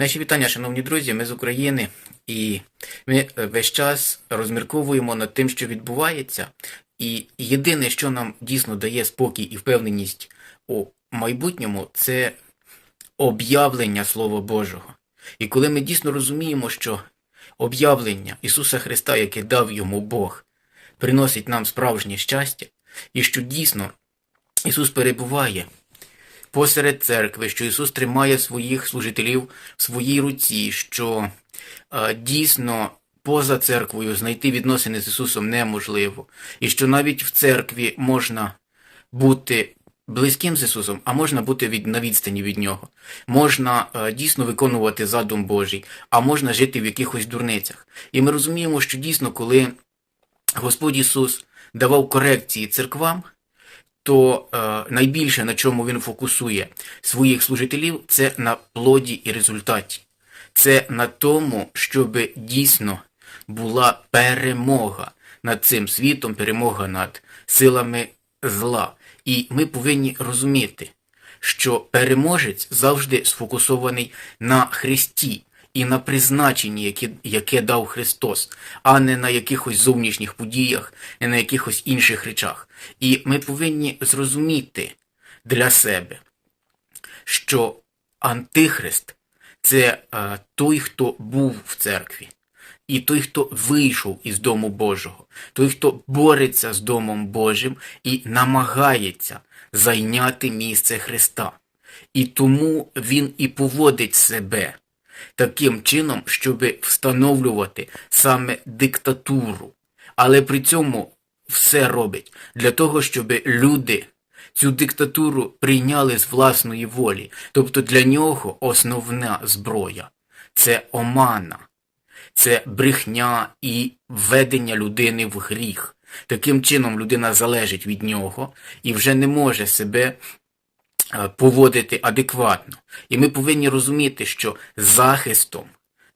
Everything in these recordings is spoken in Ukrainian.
Наші вітання, шановні друзі, ми з України, і ми весь час розмірковуємо над тим, що відбувається. І єдине, що нам дійсно дає спокій і впевненість у майбутньому, це об'явлення Слова Божого. І коли ми дійсно розуміємо, що об'явлення Ісуса Христа, яке дав йому Бог, приносить нам справжнє щастя, і що дійсно Ісус перебуває посеред церкви, що Ісус тримає своїх служителів в своїй руці, що е, дійсно поза церквою знайти відносини з Ісусом неможливо, і що навіть в церкві можна бути близьким з Ісусом, а можна бути від, на відстані від Нього. Можна е, дійсно виконувати задум Божий, а можна жити в якихось дурницях. І ми розуміємо, що дійсно, коли Господь Ісус давав корекції церквам, то е, найбільше на чому він фокусує своїх служителів, це на плоді і результаті. Це на тому, щоб дійсно була перемога над цим світом, перемога над силами зла. І ми повинні розуміти, що переможець завжди сфокусований на Христі і на призначенні, яке, яке дав Христос, а не на якихось зовнішніх подіях, не на якихось інших речах. І ми повинні зрозуміти для себе, що Антихрист це е, той, хто був в церкві, і той, хто вийшов із Дому Божого, той, хто бореться з Домом Божим і намагається зайняти місце Христа. І тому він і поводить себе таким чином, щоб встановлювати саме диктатуру. Але при цьому все робить для того, щоб люди цю диктатуру прийняли з власної волі. Тобто для нього основна зброя це омана, це брехня і введення людини в гріх. Таким чином людина залежить від нього і вже не може себе е, поводити адекватно. І ми повинні розуміти, що захистом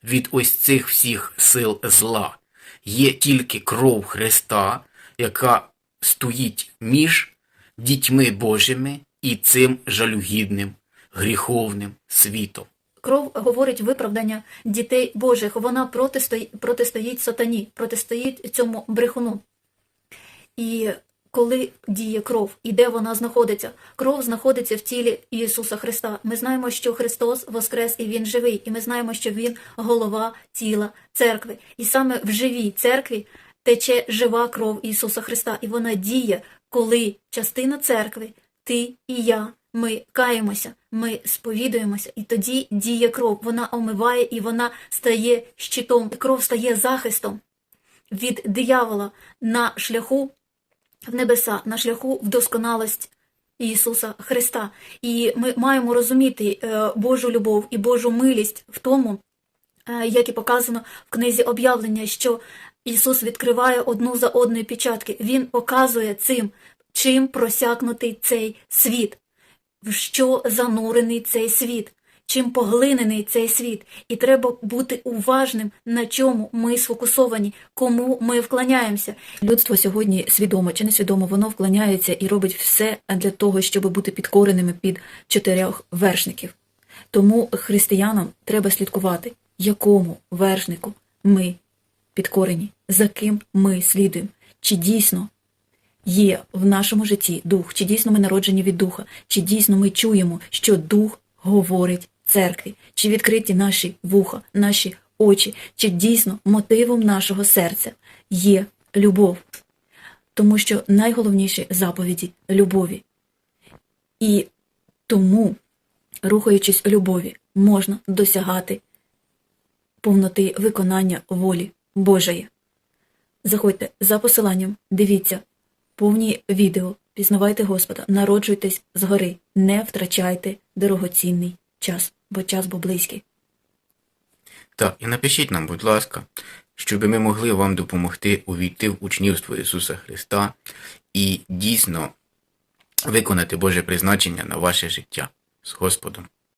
від ось цих всіх сил зла є тільки кров Христа, яка стоїть між дітьми Божими і цим жалюгідним, гріховним світом. Кров говорить виправдання дітей Божих. Вона протистоїть, протистоїть сатані, протистоїть цьому брехуну. І коли діє кров і де вона знаходиться? Кров знаходиться в тілі Ісуса Христа. Ми знаємо, що Христос воскрес і Він живий, і ми знаємо, що Він голова тіла церкви. І саме в живій церкві тече жива кров Ісуса Христа, і вона діє, коли частина церкви, ти і я, ми каємося, ми сповідуємося, і тоді діє кров. Вона омиває і вона стає щитом. Кров стає захистом від диявола на шляху в небеса, на шляху в Ісуса Христа. І ми маємо розуміти е, Божу любов і Божу милість в тому, е, як і показано в книзі об'явлення, що Ісус відкриває одну за одною печатки. Він показує цим, чим просякнутий цей світ, в що занурений цей світ, чим поглинений цей світ. І треба бути уважним, на чому ми сфокусовані, кому ми вклоняємося. Людство сьогодні свідомо чи несвідомо, воно вклоняється і робить все для того, щоб бути підкореними під чотирьох вершників. Тому християнам треба слідкувати, якому вершнику ми підкорені, за ким ми слідуємо, чи дійсно є в нашому житті дух, чи дійсно ми народжені від духа, чи дійсно ми чуємо, що дух говорить церкві, чи відкриті наші вуха, наші очі, чи дійсно мотивом нашого серця є любов. Тому що найголовніші заповіді любові. І тому, рухаючись любові, можна досягати повноти виконання волі Божої. Заходьте за посиланням, дивіться повні відео, пізнавайте Господа, народжуйтесь згори, не втрачайте дорогоцінний час, бо час був близький. Так, і напишіть нам, будь ласка, щоб ми могли вам допомогти увійти в учнівство Ісуса Христа і дійсно виконати Боже призначення на ваше життя з Господом.